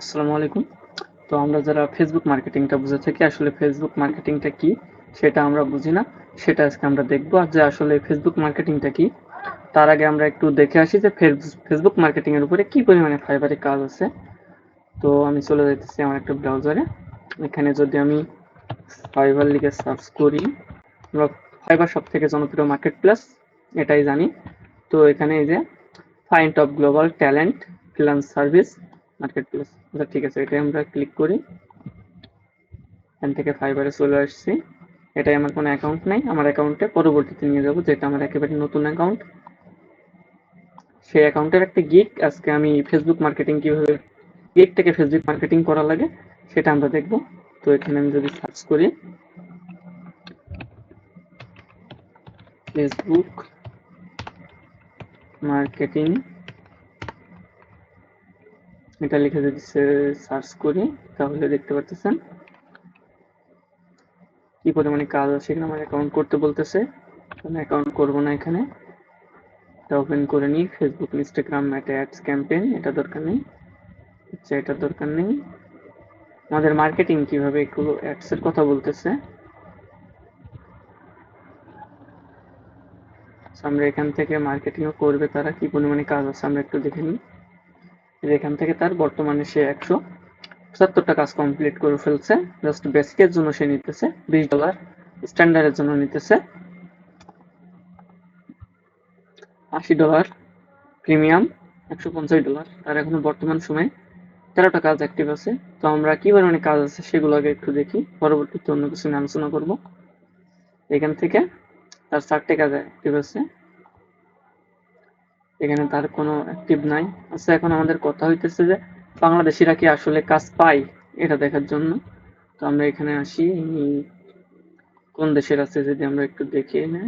আসসালামু আলাইকুম। তো আমরা যারা ফেসবুক মার্কেটিংটা বুঝে থাকি, আসলে ফেসবুক মার্কেটিংটা কি সেটা আমরা বুঝি না। সেটা আজকে আমরা দেখব। যে আসলে ফেসবুক মার্কেটিংটা কি, তার আগে আমরা একটু দেখে আসি যে ফেসবুক মার্কেটিং এর উপরে কি পরিমাণে ফাইবারে কাজ আছে। তো আমি চলে যাইতেছি আমার একটা ব্রাউজারে এখানে যদি আমি ফাইবার লিখে সার্চ করি, আমরা ফাইবার সব থেকে জনপ্রিয় মার্কেট প্লেস এটাই জানি। তো এখানে এই যে fine top global talent freelance service marketplace আচ্ছা ঠিক আছে, এটাই আমরা ক্লিক করি। এখান থেকে ফাইবারে চলে আসছি। এটাই আমার কোনো অ্যাকাউন্ট নাই। আমার অ্যাকাউন্টে পরবর্তীতে নিয়ে যাব, যেটা আমার একেবারে নতুন অ্যাকাউন্ট সেই অ্যাকাউন্টের একটা গিক আজকে আমি ফেসবুক মার্কেটিং কীভাবে গিক থেকে ফেসবুক মার্কেটিং করা লাগে, সেটা আমরা দেখব। তো এখানে আমি যদি সার্চ করি ফেসবুক মার্কেটিং এটা লিখে যদি সার্চ করি, তাহলে দেখতে পারতেছেন কি পরিমাণে কাজ আছে এখানে আমার অ্যাকাউন্ট করতে বলতেছে। আমি অ্যাকাউন্ট করব না এখানে। এটা ওপেন করে নিই ফেসবুক ইনস্টাগ্রাম এটা অ্যাডস ক্যাম্পেইন এটা দরকার নেই। আচ্ছা এটা দরকার নেই। আমাদের মার্কেটিং কীভাবে এগুলো অ্যাডস এর কথা বলতেছে। আমরা এখান থেকে মার্কেটিংও করবে তারা, কি পরিমাণে কাজ আছে আমরা একটু দেখে নিই। এখান থেকে তার বর্তমানে সে একশো পঁচাত্তরটা কাজ কমপ্লিট করে ফেলছে। জাস্ট বেসিকের জন্য সে নিতেছে, বিশ ডলার স্ট্যান্ডার্ডের জন্য নিতেছে। আশি ডলার প্রিমিয়াম একশো পঞ্চাশ ডলার আর এখনও বর্তমান সময়ে তেরোটা কাজ অ্যাক্টিভ আছে। তো আমরা কি পরিমাণে কাজ আছে সেগুলো আগে একটু দেখি। পরবর্তীতে অন্য কিছু নিয়ে আলোচনা করব। এখান থেকে তার চারটে কাজ অ্যাক্টিভ আছে। এখানে তার কোনো অ্যাক্টিভ নাই। আচ্ছা এখন আমাদের কথা হইতেছে যে বাংলাদেশিরা কি আসলে কাজ পায় এটা দেখার জন্য? তো আমরা এখানে আসি। কোন দেশের আছে যদি আমরা একটু দেখি এনে?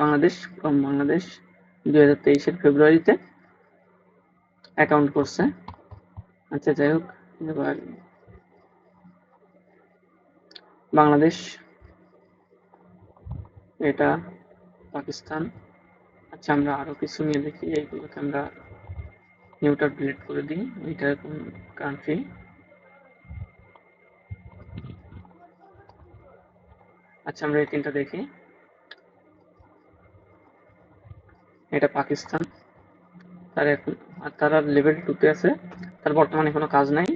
বাংলাদেশ ফ্রম বাংলাদেশ, দুই হাজার তেইশের ফেব্রুয়ারিতে অ্যাকাউন্ট করছে। আচ্ছা যাই হোক, এবার বাংলাদেশ, এটা পাকিস্তান। আচ্ছা আমরা আরও কিছু নিয়ে দেখি এইগুলোকে আমরা নিউটার ডিলিট করে দিই, এটা কোন কান্ট্রি আচ্ছা আমরা এই তিনটা দেখি। এটা পাকিস্তান, তার এখন তারা লেভেল টুতে আছে, তার বর্তমানে কোনো কাজ নাই।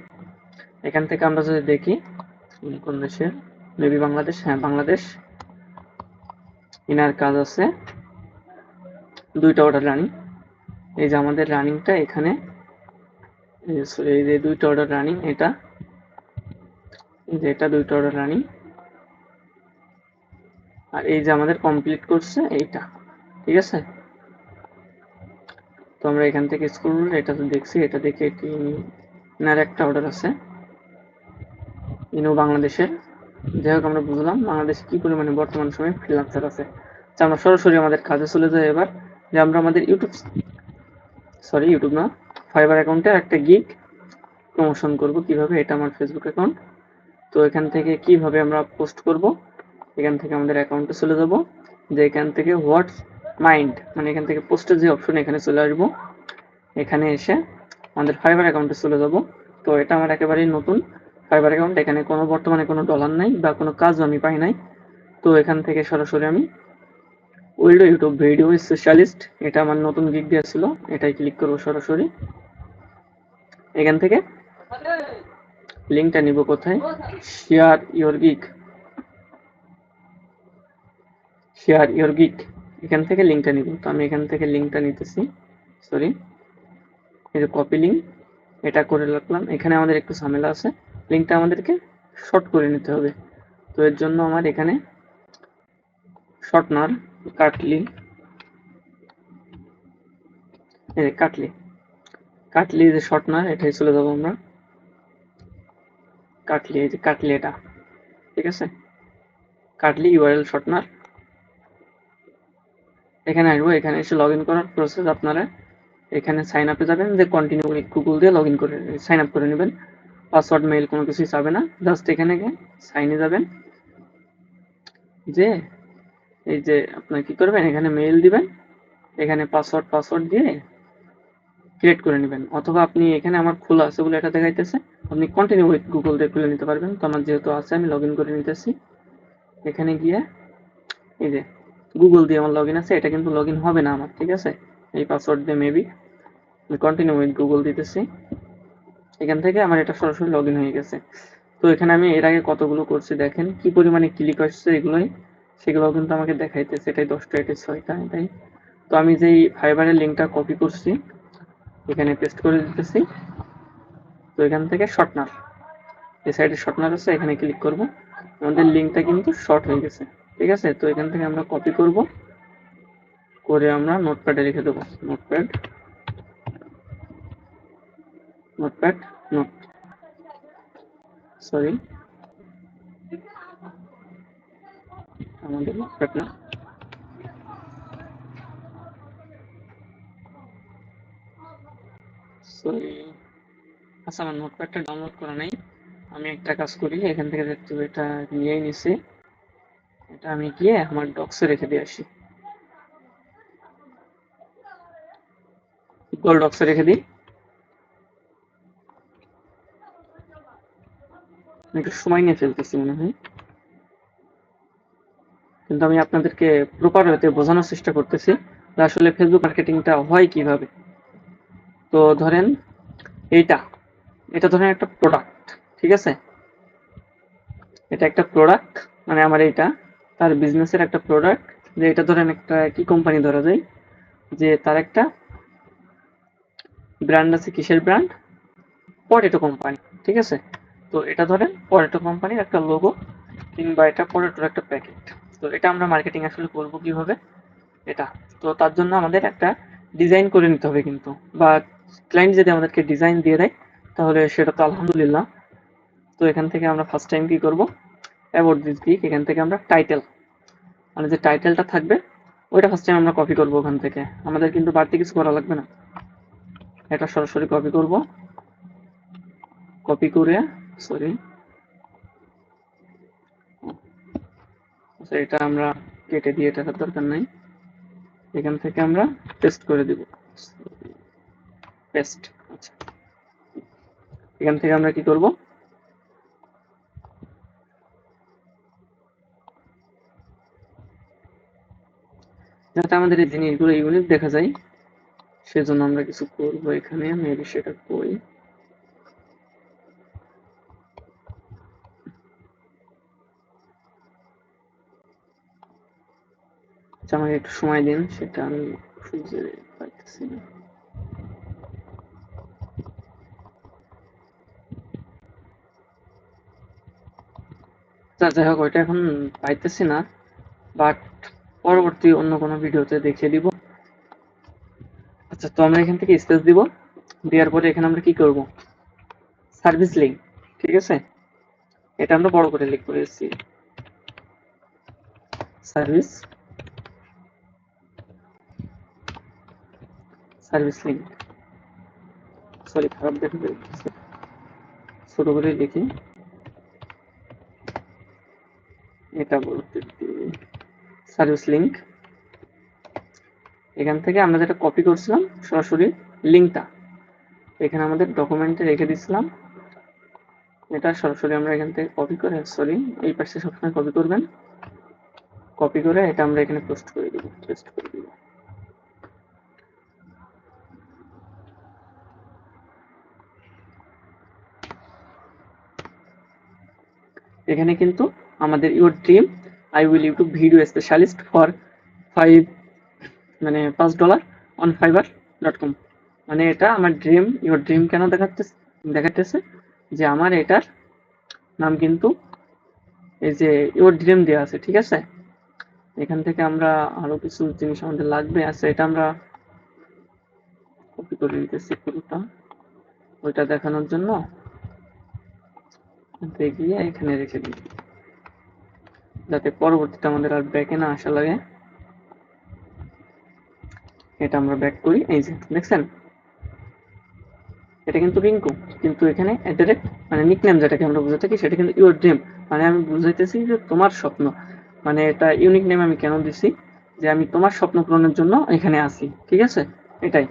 এখান থেকে আমরা যদি দেখি কোন দেশের? মেবি বাংলাদেশ? হ্যাঁ বাংলাদেশ। ইনার কাজ আছে। দুইটা অর্ডার রানিং এই যে আমাদের রানিংটা এখানে। এই যে দুইটা অর্ডার রানিং এটা। যে এটা দুইটা অর্ডার রানিং আর এই যে আমাদের কমপ্লিট করছে, এইটা। ঠিক আছে? তো আমরা এখান থেকে স্কুল এটা তো দেখছি, এটা দেখে এটি এনার একটা অর্ডার আছে। ইনো বাংলাদেশের। যাই হোক, আমরা বুঝলাম বাংলাদেশে কি পরিমাণে বর্তমান সময়ে ফ্রিলান্সার আছে। তো আমরা সরাসরি আমাদের কাজে চলে যাই এবার। যে আমরা আমাদের ইউটিউব সরি ইউটিউব না ফাইবার অ্যাকাউন্টে একটা গিগ প্রমোশন করব কীভাবে, এটা আমার ফেসবুক অ্যাকাউন্ট তো এখান থেকে কীভাবে আমরা পোস্ট করব, এখান থেকে আমাদের অ্যাকাউন্টে চলে যাব। যে এখান থেকে হোয়াটস মাইন্ড মানে এখান থেকে পোস্টের যে অপশন এখানে চলে আসব। এখানে এসে আমাদের ফাইবার অ্যাকাউন্টে চলে যাব। তো এটা আমার একেবারেই নতুন। ফাইবার অ্যাকাউন্ট এখানে কোনো বর্তমানে কোনো ডলার নাই বা কোনো কাজও আমি পাই নাই। তো এখান থেকে সরাসরি আমি উইন্ডো ইউটিউব ভিডিও স্পেশালিস্ট এটা আমার নতুন গিগ দিয়েছিল এটাই ক্লিক করব সরাসরি। এখান থেকে লিঙ্কটা নিব কোথায়? Share your gig share your gig এখান থেকে লিঙ্কটা নিব। তো আমি এখান থেকে লিঙ্কটা নিতেছি সরি এই যে কপি লিঙ্ক এটা করে রাখলাম। এখানে আমাদের একটু ঝামেলা আছে। লিঙ্কটা আমাদেরকে শর্ট করে নিতে হবে। তো এর জন্য আমার এখানে শর্টনার কাটলি। কাটলি। কাটলি যে শর্টনার এটাই চলে যাব আমরা। কাটলি, এই যে কাটলি এটা। ঠিক আছে? কাটলি ইউআরএল শর্টনার এখানে আসব, এখানে এসে লগ ইন করার প্রসেস আপনারা এখানে সাইন আপে যাবেন, যে কন্টিনিউ গুগল দিয়ে লগ ইন করে সাইন আপ করে নেবেন। পাসওয়ার্ড মেইল কোনো কিছুই চাবে না জাস্ট এখানে সাইনে যাবেন। যে এই যে আপনার কি করবেন? এখানে মেইল দিবেন, এখানে পাসওয়ার্ড পাসওয়ার্ড দিয়ে ক্রিয়েট করে নেবেন। অথবা আপনি এখানে আমার খোলা আছে বলে এটা দেখাইতেছে, আপনি কন্টিনিউ উইথ গুগল দিয়ে খুলে নিতে পারবেন। তো আমার যেহেতু আছে, আমি লগ করে নিতেছি। এখানে গিয়ে এই যে গুগল দিয়ে আমার লগ আছে, এটা কিন্তু লগ হবে না আমার, ঠিক আছে? এই পাসওয়ার্ড দিয়ে মেবি আমি কন্টিনিউ উইথ গুগল দিতেছি। এখান থেকে আমার এটা সরাসরি লগ হয়ে গেছে। তো এখানে আমি এর আগে কতগুলো করছি দেখেন, কি পরিমাণে ক্লিক আসছে এগুলোই। সেগুলো কিন্তু আমাকে দেখাইতেছে এটাই দশটা এটাই ছয়টা এটাই। তো আমি যেই ফাইবারের লিঙ্কটা কপি করছি, এখানে পেস্ট করে দিতেছি। তো এখান থেকে শর্টনার এই সাইডে শর্টনার আছে, এখানে ক্লিক করব। আমাদের লিঙ্কটা কিন্তু শর্ট হয়ে গেছে, ঠিক আছে? তো এখান থেকে আমরা কপি করব, করে আমরা নোটপ্যাডে লিখে দেবো। নোটপ্যাড নোটপ্যাড নোট সরি আমাদের নোটপ্যাড না আচ্ছা আমার নোটপ্যাডটা ডাউনলোড করা নাই। আমি একটা কাজ করি, এখান থেকে দেখতে এটা নিয়েই নিছি, এটা আমি গিয়ে আমার ডক্সে রেখে দিয়ে আসি। গুগল ডক্সে রেখে দিই। একটু সময় নিয়ে ফেলতেছি মনে হয়। কিন্তু আমি আপনাদেরকে প্রপার হতে বোঝানোর চেষ্টা করতেছি আসলে ফেসবুক মার্কেটিংটা হয় কীভাবে। তো ধরেন এইটা, এটা ধরেন একটা প্রোডাক্ট ঠিক আছে? এটা একটা প্রোডাক্ট মানে আমার এইটা, তার বিজনেসের একটা প্রোডাক্ট যে এটা ধরেন একটা কি কোম্পানি ধরা যায়, যে তার একটা ব্র্যান্ড আছে, কিসের ব্র্যান্ড পটেটো কোম্পানি ঠিক আছে? তো এটা ধরেন পটেটো কোম্পানির একটা লোগো কিংবা এটা পটেটোর একটা প্যাকেট তো এটা আমরা মার্কেটিং আসলে করব কীভাবে? এটা। তো তার জন্য আমাদের একটা ডিজাইন করে নিতে হবে কিন্তু। বা ক্লায়েন্ট যদি আমাদেরকে ডিজাইন দিয়ে দেয়, তাহলে সেটা তো আলহামদুলিল্লাহ। তো এখান থেকে আমরা ফার্স্ট টাইম কি করব? অ্যাবাউট দিস গিক এখান থেকে আমরা টাইটেল মানে যে টাইটেলটা থাকবে, ওইটা ফার্স্ট টাইম আমরা কপি করব ওখান থেকে। আমাদের কিন্তু বাড়তি কিছু করা লাগবে না। এটা সরাসরি কপি করব। কপি করে সরি আচ্ছা এটা আমরা কেটে দিয়ে দরকার নাই। এখান থেকে আমরা করে দিব। পেস্ট আচ্ছা। এখান থেকে আমরা কি করব? যাতে আমাদের এই জিনিসগুলো ইউনিক দেখা যায়, সেজন্য আমরা কিছু করব এখানে। মেবি সেটা করি। আচ্ছা আমাকে একটু সময় দিন, সেটা আমি খুঁজে না। আচ্ছা যাই হোক, ওইটা এখন পাইতেছি না বাট পরবর্তী অন্য কোনো ভিডিওতে দেখিয়ে দিব। আচ্ছা তো আমরা এখান থেকে স্পেস দিব, দেওয়ার পরে এখানে আমরা কি করব? সার্ভিস লিঙ্ক ঠিক আছে? এটা আমরা বড় করে লিখ করেছি সার্ভিস সার্ভিস লিঙ্ক সরি খারাপ দেখে ছোট করে লিখি এটা বলতে সার্ভিস লিঙ্ক এখান থেকে আমরা যেটা কপি করছিলাম, সরাসরি লিঙ্কটা এখানে আমাদের ডকুমেন্টে রেখে দিছিলাম এটা সরাসরি আমরা এখান থেকে কপি করে সরি এই পাশে সবসময় কপি করবেন। কপি করে এটা আমরা এখানে পোস্ট করে দিব পেস্ট করে দিব। এখানে কিন্তু আমাদের your dream I will YouTube video specialist for five মানে পাঁচ dollar on Fiverr dot com মানে এটা আমার ড্রিম ইউর ড্রিম কেন দেখাচ্ছে দেখাতেছে যে আমার এটার নাম কিন্তু এই যে ইউর ড্রিম দেওয়া আছে, ঠিক আছে? এখান থেকে আমরা আরও কিছু জিনিস আমাদের লাগবে আছে এটা আমরা কপি করে নিতেছি পুরোটা। ওইটা দেখানোর জন্য। গিয়ে এখানে রেখে দিই। যাতে পরবর্তীতে আমাদের আর ব্যাকে না আসা লাগে। এটা আমরা ব্যাক করি, এই যে, দেখছেন? এটা কিন্তু রিঙ্কু কিন্তু এখানে ডাইরেক্ট মানে নিকনেম যেটাকে আমরা বুঝে থাকি, সেটা কিন্তু ইউর ড্রিম মানে আমি বুঝাইতেছি যে তোমার স্বপ্ন। মানে এটা ইউনিক নেম আমি কেন দিছি? যে আমি তোমার স্বপ্ন পূরণের জন্য এখানে আসি ঠিক আছে? এটাই।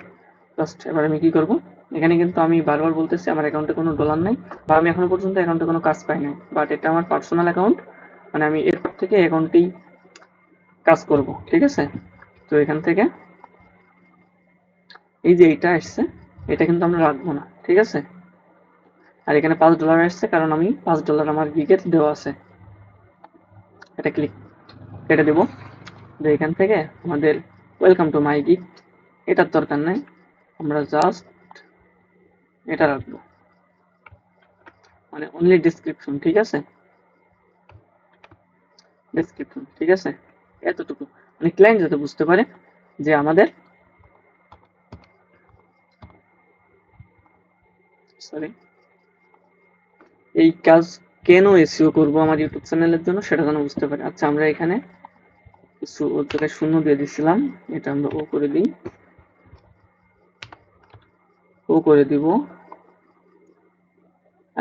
জাস্ট এবার আমি কি করব? এখানে কিন্তু আমি বারবার বলতেছি, আমার অ্যাকাউন্টে কোনো ডলার নাই বা আমি এখনও পর্যন্ত অ্যাকাউন্টে কোনো কাজ পাই নাই। বাট এটা আমার পার্সোনাল অ্যাকাউন্ট মানে আমি এরপর থেকে অ্যাকাউন্টেই কাজ করব, ঠিক আছে? তো এখান থেকে এই যে এইটা আসছে, এটা কিন্তু আমরা রাখব না, ঠিক আছে? আর এখানে পাঁচ ডলার আসছে কারণ আমি পাঁচ ডলার আমার গিগের দেওয়া আছে। এটা ক্লিক কেটে দেবো। যে এখান থেকে আমাদের ওয়েলকাম টু মাই গিগ এটার দরকার নাই। আমরা জাস্ট এটা রাখব। মানে অনলি ডিসক্রিপশন ঠিক আছে? ডিসক্রিপশন ঠিক আছে? এতটুকু। মানে ক্লায়েন্ট যাতে বুঝতে পারে যে আমাদের সরি এই কাজ কেন এসিও করব আমার ইউটিউব চ্যানেলের জন্য সেটা যেন বুঝতে পারে। আচ্ছা আমরা এখানে কিছু ওর জায়গায় শূন্য দিয়ে দিছিলাম। এটা আমরা ও করে দিই। ও করে দিব।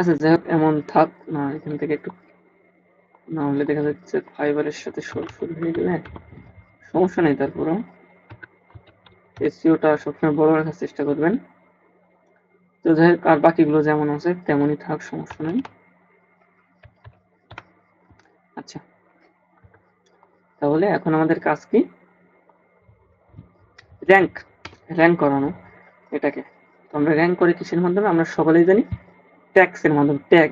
আচ্ছা যাই হোক, এমন থাক না, এখান থেকে একটু না হলে দেখা যাচ্ছে ফাইবারের সাথে সরাসরি হয়ে গেলে সমস্যা নেই তারপরেও। এসিওটা সবসময় বড় রাখার চেষ্টা করবেন। তো যাই হোক, আর বাকিগুলো যেমন আছে, তেমনই থাক, সমস্যা নেই। আচ্ছা তাহলে এখন আমাদের কাজ কি? র্যাঙ্ক র্যাঙ্ক করানো, এটাকে। তো আমরা র্যাঙ্ক করে কিসের মাধ্যমে? আমরা সকলেই জানি ট্যাক্সের মাধ্যমে ট্যাগ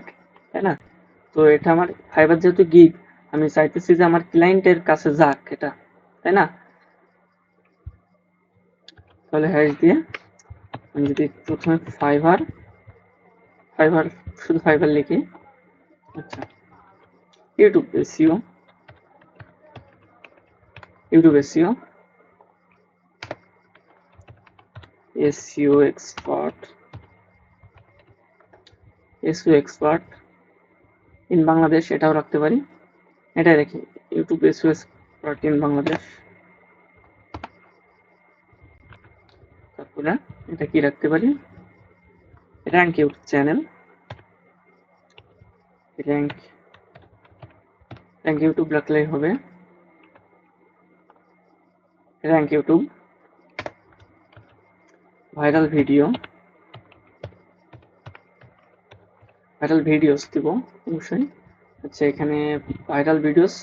তাই না? তো এটা আমার ফাইবার যেহেতু গিগ আমি চাইতেছি যে আমার ক্লায়েন্টের কাছে যাক এটা, তাই না? তাহলে হ্যাশ দিয়ে আমি যদি প্রথমে ফাইবার ফাইবার শুধু ফাইবার লিখি আচ্ছা YouTube SEO YouTube SEO SEO expert SEO expert in Bangladesh, এটাও রাখতে পারি। এটাই রাখি YouTube SEO expert in Bangladesh. তারপরে এটা কি রাখতে পারি? Rank YouTube channel rank rank YouTube রাখলেই হবে। Rank YouTube viral video viral videos দিব অবশ্যই। আচ্ছা এখানে ভাইরাল ভিডিওস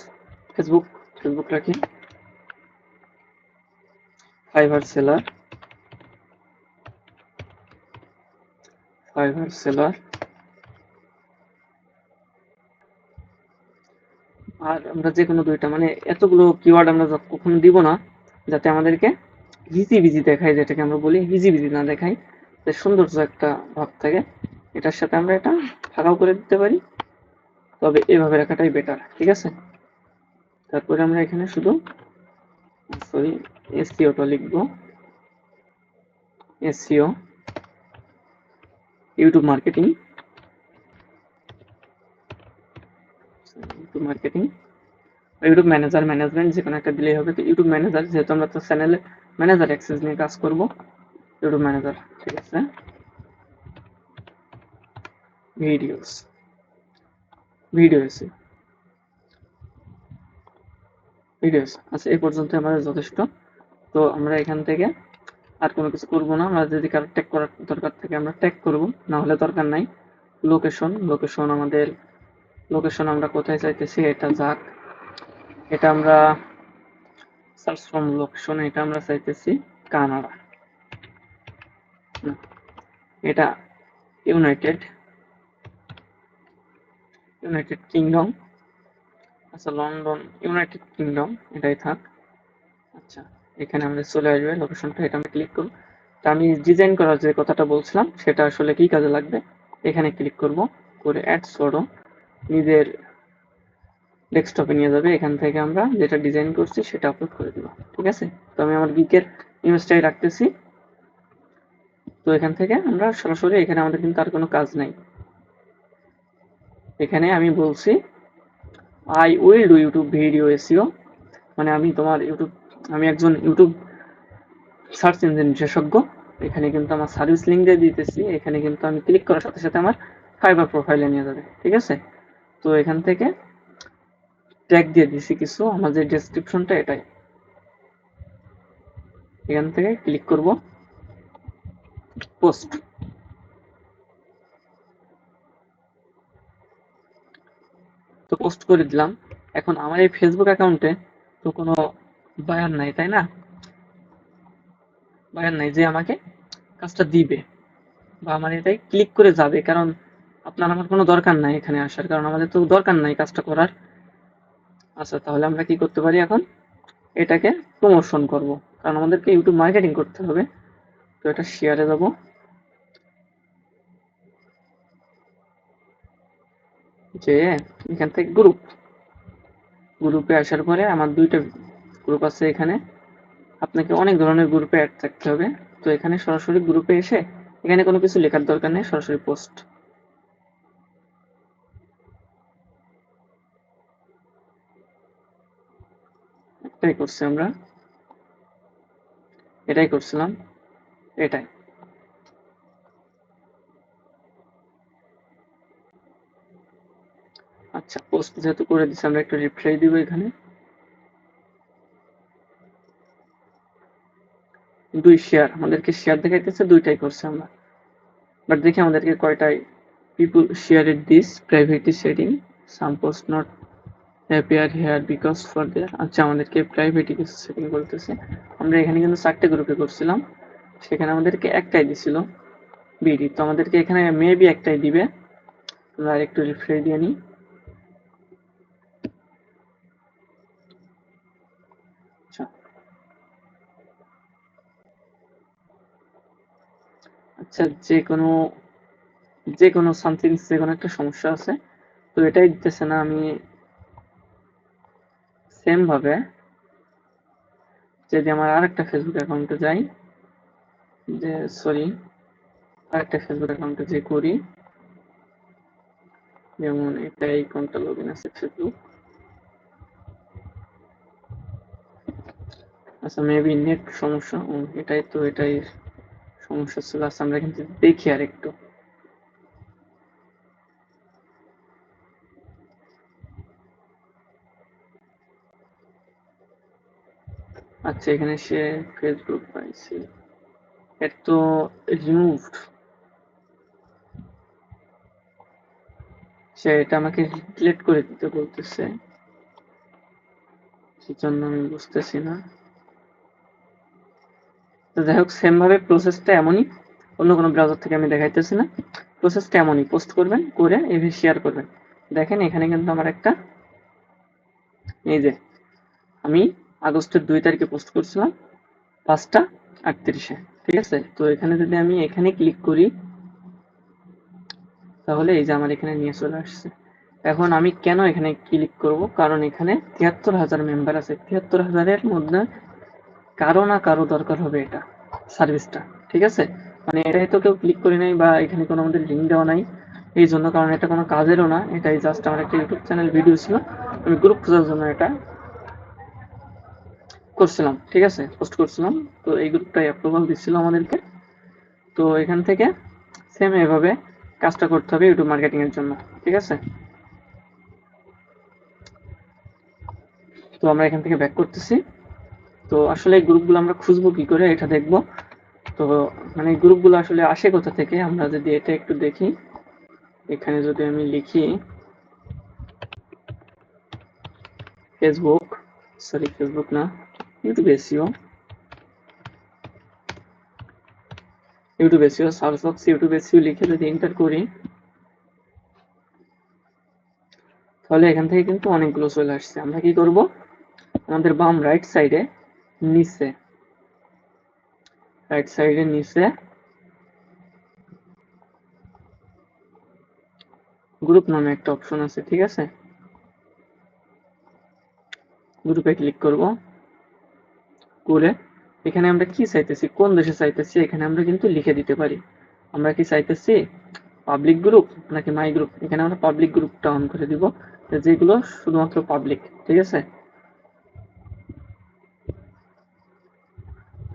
ফেসবুক ফেসবুক রাখি। ফাইবার সেলার ফাইবার সেলার আর আমরা যে কোনো দুইটা মানে এতগুলো কিওয়ার্ড আমরা কখনো দিব না, যাতে আমাদেরকে হিজি বিজি দেখায়, যেটাকে আমরা বলি হিজি বিজি না দেখাই যে সৌন্দর্য একটা ভাব থাকে। এটার সাথে আমরা এটা ফাঁকাও করে দিতে পারি। তবে এভাবে রাখাটাই বেটার ঠিক আছে? তারপরে আমরা এখানে শুধু সরি এসিওটা লিখব। SEO YouTube marketing YouTube marketing YouTube manager management যে কোনো একটা দিলেই হবে। তো ইউটিউব ম্যানেজার যেহেতু আমরা তো চ্যানেলে ম্যানেজার অ্যাক্সেস নিয়ে কাজ করব ইউটিউব ম্যানেজার ঠিক আছে? ভিডিওস ভিডিওস ভিডিওস আচ্ছা এই পর্যন্ত আমাদের যথেষ্ট। তো আমরা এখান থেকে আর কোনো কিছু করব না। আমরা যদি কারও ট্যাগ করার দরকার থাকে, আমরা ট্যাগ করব। না হলে দরকার নাই। লোকেশন লোকেশন আমাদের লোকেশন আমরা কোথায় চাইতেছি এটা যাক। এটা আমরা সার্চ ফ্রম লোকেশন এটা আমরা চাইতেছি কানাডা। এটা ইউনাইটেড ইউনাইটেড কিংডম আচ্ছা লন্ডন ইউনাইটেড কিংডম এটাই থাক। আচ্ছা এখানে আমাদের চলে আসবে লোকেশনটা এটা আমি ক্লিক করব। তা আমি ডিজাইন করার যে কথাটা বলছিলাম, সেটা আসলে কি কাজে লাগবে? এখানে ক্লিক করব, করে অ্যাড সরো নিজের ডেস্কটপে নিয়ে যাবে, এখান থেকে আমরা যেটা ডিজাইন করছি, সেটা আপলোড করে দিব, ঠিক আছে? তো আমি আমার গিকের ইমেজটাই রাখতেছি। তো এখান থেকে আমরা সরাসরি, এখানে আমাদের কিন্তু আর কোনো কাজ নাই। এখানে আমি বলছি I will do YouTube video SEO মানে আমি তোমার ইউটিউব আমি একজন ইউটিউব সার্চ ইঞ্জিন বিশেষজ্ঞ। এখানে কিন্তু আমার সার্ভিস লিঙ্ক দিয়ে দিতেছি। এখানে কিন্তু আমি ক্লিক করার সাথে সাথে আমার ফাইবার প্রোফাইলে নিয়ে যাবে। ঠিক আছে? তো এখান থেকে ট্যাগ দিয়ে দিছি কিছু। আমাদের ডেসক্রিপশনটা এটাই। এখান থেকে ক্লিক করব। পোস্ট তো পোস্ট করে দিলাম। এখন আমার এই ফেসবুক অ্যাকাউন্টে তো কোনো বায়ার নাই, তাই না? বায়ার নাই যে আমাকে কাজটা দিবে বা আমার এটাই ক্লিক করে যাবে, কারণ আপনার আমার কোনো দরকার নাই এখানে আসার, কারণ আমাদের তো দরকার নাই কাজটা করার। আচ্ছা তাহলে আমরা কি করতে পারি এখন? এটাকে প্রমোশন করব, কারণ আমাদেরকে ইউটিউব মার্কেটিং করতে হবে। তো এটা শেয়ারে যাব যে এখান থেকে গ্রুপ গ্রুপে আসার পরে আমার দুইটা গ্রুপ আছে এখানে। আপনাকে অনেক ধরনের গ্রুপে অ্যাড থাকতে হবে। তো এখানে সরাসরি গ্রুপে এসে এখানে কোনো কিছু লেখার দরকার নেই, সরাসরি পোস্ট এটাই করছি আমরা। এটাই করছিলাম। এটাই। আচ্ছা পোস্ট যেহেতু করে দিচ্ছি আমরা একটু রিপ্লাই দিব এখানে। দুই শেয়ার আমাদেরকে শেয়ার দেখাইতেছে, দুইটাই করছে আমরা। বাট দেখি আমাদেরকে কয়টাই people share it this privacy setting some post not appear here because for there আচ্ছা আমাদেরকে প্রাইভেটি কিছু সেটিং বলতেছে। আমরা এখানে কিন্তু চারটে গ্রুপে করছিলাম। সেখানে আমাদেরকে একটাই দিছিল বিডি তো আমাদেরকে এখানে মেবি একটাই দিবে। আমরা একটু রিফ্রেশ দিয়ে নিই। আচ্ছা যে কোনো যে কোনো সামথিং যে কোনো একটা সমস্যা আছে, তো এটাই দিতেছে না আমি সেম ভাবে যদি আমার আরেকটা ফেসবুক অ্যাকাউন্টে যাই, যে সরি আরেকটা ফেসবুক অ্যাকাউন্টে যে করি, যেমন এটা এই কোনটা লগ ইন আছে ফেসবুক আচ্ছা মেবি নেট সমস্যা এটাই তো, এটাই সমস্যা ছিল আচ্ছা আমরা কিন্তু দেখি আর একটু আচ্ছা এখানে সে ফেসবুক পাইছে। এর তো রিমুভড সে এটা আমাকে ডিলিট করে দিতে বলতেছে। সেজন্য আমি বুঝতেছি না। তো যাই হোক সেম ভাবে প্রসেসটা এমনই। অন্য কোনো ব্রাউজার থেকে আমি দেখাইতেছি না। প্রসেসটা এমনই পোস্ট করবেন, করে এভাবে শেয়ার করবেন। দেখেন, এখানে কিন্তু আমার একটা, এই যে, আমি আগস্টের দুই তারিখে পোস্ট করছিলাম, পাঁচটা আটত্রিশে, ঠিক আছে? তো এখানে যদি আমি এখানে ক্লিক করি, তাহলে এই যে আমার এখানে নিয়ে চলে আসছে। এখন আমি কেন এখানে ক্লিক করব? কারণ এখানে তিয়াত্তর হাজার মেম্বার আছে। তিয়াত্তর হাজারের মধ্যে কারও না কারও দরকার হবে এটা সার্ভিসটা ঠিক আছে? মানে এটাই তো কেউ ক্লিক করে নাই বা এখানে কোনো আমাদের লিঙ্ক দেওয়া নাই, এই জন্য কারণ এটা কোনো কাজেরও না, এটাই জাস্ট আমার একটা ইউটিউব চ্যানেল ভিডিও ছিল, আমি গ্রুপ খোঁজার জন্য এটা করছিলাম, ঠিক আছে? পোস্ট করছিলাম, তো এই গ্রুপটাই অ্যাপ্রুভাল দিচ্ছিল আমাদেরকে। তো এখান থেকে সেম এভাবে কাজটা করতে হবে ইউটিউব মার্কেটিংয়ের জন্য, ঠিক আছে? তো আমরা এখান থেকে ব্যাক করতেছি। তো আসলে গ্রুপগুলো আমরা খুঁজবো কি করে, এটা দেখব। তো মানে গ্রুপগুলো আসলে আসে কোথা থেকে, আমরা যদি এটা একটু দেখি। এখানে যদি আমি লিখি ফেসবুক সরি ফেসবুক না YouTube SEO YouTube SEO search box YouTube SEO লিখে যদি এন্টার করি, তাহলে এখান থেকে কিন্তু অনেকগুলো চলে আসছে। আমরা কি করব? আমাদের বাম রাইট সাইডে নিচে। রাইট সাইডে নিচে। গ্রুপ নামে একটা অপশন আছে, ঠিক আছে? গ্রুপে ক্লিক করব। করে এখানে আমরা কি চাইতেছি? কোন দেশে চাইতেছি? এখানে আমরা কিন্তু লিখে দিতে পারি। আমরা কি চাইতেছি? পাবলিক গ্রুপ নাকি মাই গ্রুপ এখানে আমরা পাবলিক গ্রুপটা অন করে দিব। যেগুলো শুধুমাত্র পাবলিক ঠিক আছে?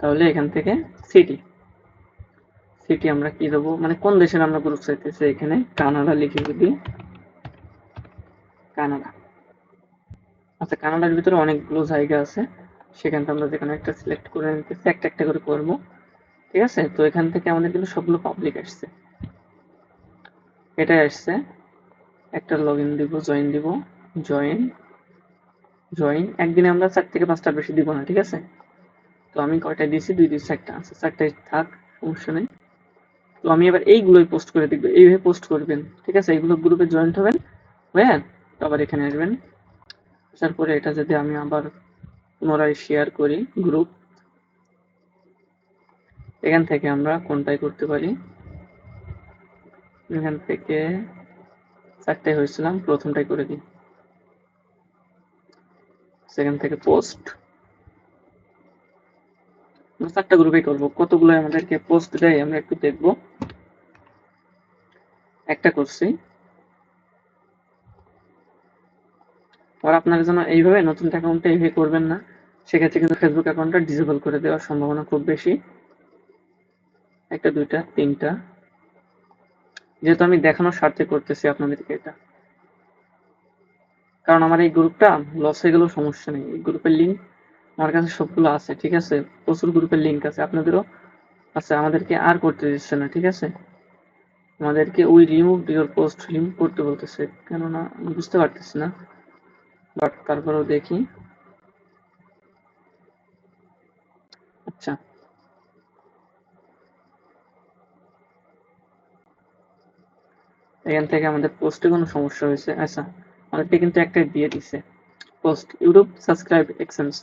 তাহলে এখান থেকে সিটি সিটি আমরা কি দেবো? মানে কোন দেশের আমরা গ্রুপ চাইতেছি এখানে? কানাডা লিখে যদি। কানাডা। আচ্ছা কানাডার ভিতরে অনেকগুলো জায়গা আছে। সেখান থেকে আমরা যেখানে একটা সিলেক্ট করে নিতেছি, একটা একটা করে করব। ঠিক আছে? তো এখান থেকে আমাদের কিন্তু সবগুলো পাবলিক আসছে। এটাই আসছে। একটা লগ ইন দিব জয়েন দিব জয়েন জয়েন একদিনে আমরা চার থেকে পাঁচটার বেশি দিব না, ঠিক আছে? তো আমি কয়টা দিয়েছি? দুই দুই চারটা আছে। চারটায় থাক, সমস্যা নেই। তো আমি এবার এইগুলোই পোস্ট করে দেখব। এইভাবে পোস্ট করবেন, ঠিক আছে? এইগুলো গ্রুপে জয়েন্ট হবেন হ্যাঁ তো আবার এখানে আসবেন। আসার পরে এটা যদি আমি আবার পুনরায় শেয়ার করি গ্রুপ এখান থেকে আমরা কোনটাই করতে পারি? এখান থেকে চারটায় হয়েছিলাম, প্রথমটাই করে দিই। সেখান থেকে পোস্ট চারটা গ্রুপে করব। কতগুলো আমাদেরকে পোস্ট দেয় আমরা একটু দেখব। একটা করছি। আর আপনার জন্য এইভাবে নতুন অ্যাকাউন্টে এইভাবে করবেন না, সেক্ষেত্রে কিন্তু ফেসবুক অ্যাকাউন্টটা ডিসেবল করে দেওয়ার সম্ভাবনা খুব বেশি। একটা, দুইটা, তিনটা। যেহেতু আমি দেখানোর স্বার্থে করতেছি আপনাদেরকে এটা। কারণ আমার এই গ্রুপটা লস হয়ে গেলেও সমস্যা নেই। এই গ্রুপের লিঙ্ক আমার কাছে সবগুলো আছে, ঠিক আছে? প্রচুর গ্রুপের লিঙ্ক আছে, আপনাদেরও আছে, আমাদেরকে আর করতে দিচ্ছে না, ঠিক আছে? আমাদেরকে ওই রিমুভ ইউর পোস্ট রিমুভ করতে বলতেছে, কেননা আমি বুঝতে পারতেছি না। বাট তারপরেও দেখি। আচ্ছা। এখান থেকে আমাদের পোস্টে কোনো সমস্যা হয়েছে? আচ্ছা আমাদেরকে কিন্তু একটা দিয়ে দিছে। পোস্ট ইউটিউব সাবস্ক্রাইব এক্সেন্স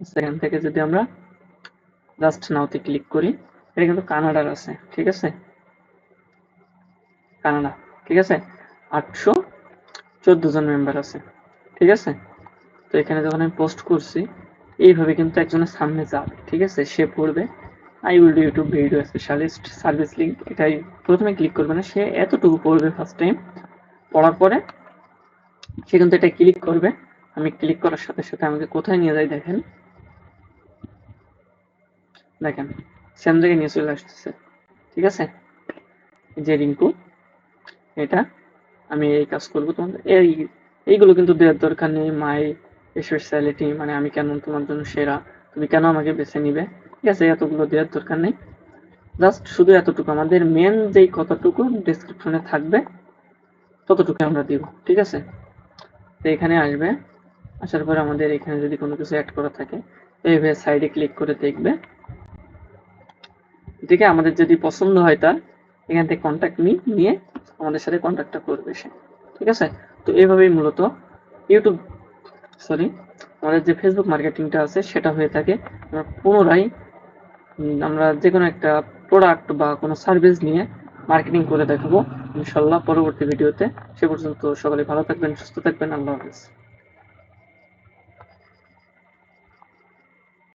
সেখান থেকে যদি আমরা জাস্ট নাওতে ক্লিক করি, এটা কিন্তু কানাডার আছে, ঠিক আছে? কানাডা ঠিক আছে? আটশো চোদ্দ জন মেম্বার আছে, ঠিক আছে? তো এখানে যখন আমি পোস্ট করছি, এইভাবে কিন্তু একজনের সামনে যাবে, ঠিক আছে? সে পড়বে I will do YouTube video specialist service link এটাই প্রথমে ক্লিক করবে না, সে এতটুকু পড়বে ফার্স্ট টাইম পড়ার পরে সে কিন্তু এটা ক্লিক করবে। আমি ক্লিক করার সাথে সাথে আমাকে কোথায় নিয়ে যাই দেখেন? দেখেন সেম জায়গায় নিয়ে চলে আসতেছে। ঠিক আছে? যে রিঙ্কু, এটা আমি এই কাজ করব তোমাদের এই, এইগুলো কিন্তু দেওয়ার দরকার নেই, মাই স্পেশালিটি মানে আমি কেন তোমার জন্য সেরা, তুমি কেন আমাকে বেছে নিবে? ঠিক আছে, এতগুলো দেওয়ার দরকার নেই। জাস্ট শুধু এতটুকু, আমাদের মেন যেই কতটুকু ডিসক্রিপশনে থাকবে ততটুকু আমরা দিব, ঠিক আছে? তো এখানে আসবে, আসার পরে আমাদের এখানে যদি কোনো কিছু অ্যাড করা থাকে এইভাবে সাইডে ক্লিক করে দেখবে। দেখে আমাদের যদি পছন্দ হয় তার, এখান থেকে কন্ট্যাক্ট নি নিয়ে আমাদের সাথে কন্ট্যাক্টটা করবে সে। ঠিক আছে? তো এইভাবেই মূলত ইউটিউব সরি আমাদের যে ফেসবুক মার্কেটিংটা আছে সেটা হয়ে থাকে। আমরা পুনরায় আমরা যে কোনো একটা প্রোডাক্ট বা কোনো সার্ভিস নিয়ে মার্কেটিং করে দেখাবো। ইনশাল্লাহ পরবর্তী ভিডিওতে সে পর্যন্ত সকলে ভালো থাকবেন, সুস্থ থাকবেন। আল্লাহ হাফিজ।